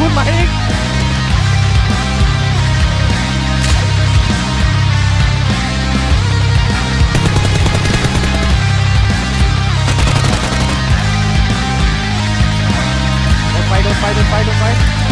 ขึ้นมาอีกโดนไปโดนไปโดนไปโดนไป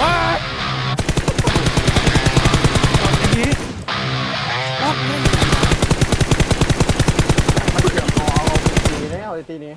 ว้ายทีรอบนี้มันเกือบคอเอาตีแล้วไอ้ตีนี้